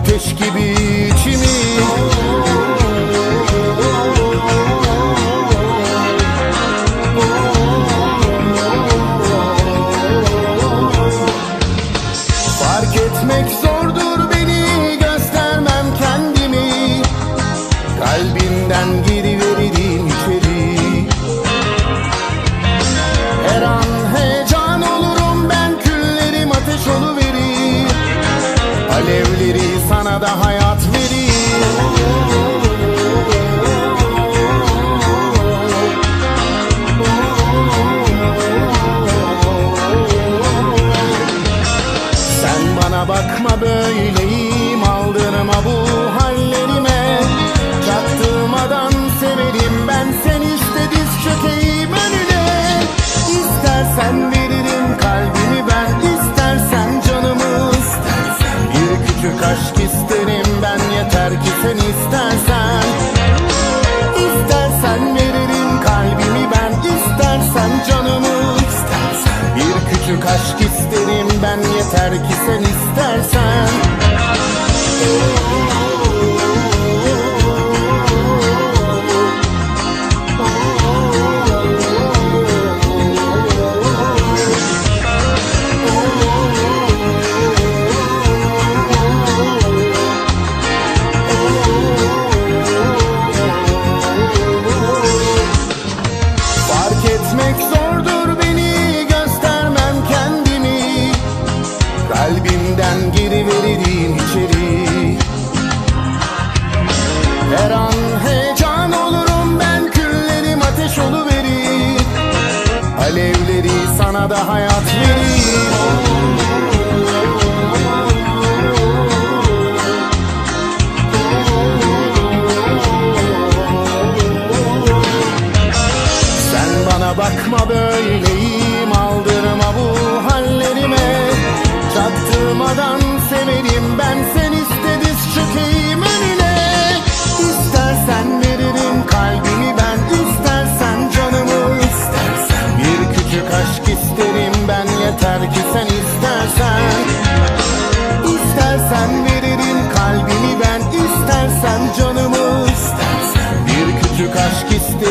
ateş gibi içimi. Fark etmek zordur beni göstermem kendimi. Kalbimden gidip son of the higher Küçük aşk isterim ben yeter ki sen istersen. Elleri sana da hayat verir.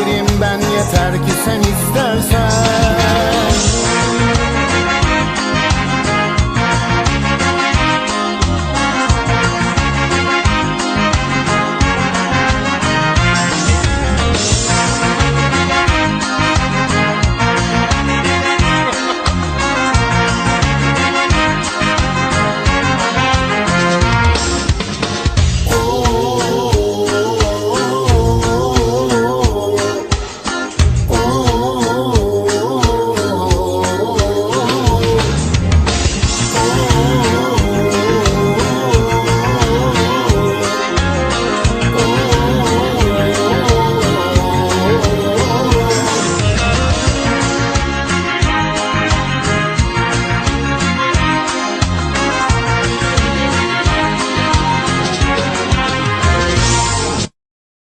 isterim ben yeter ki sen istersen.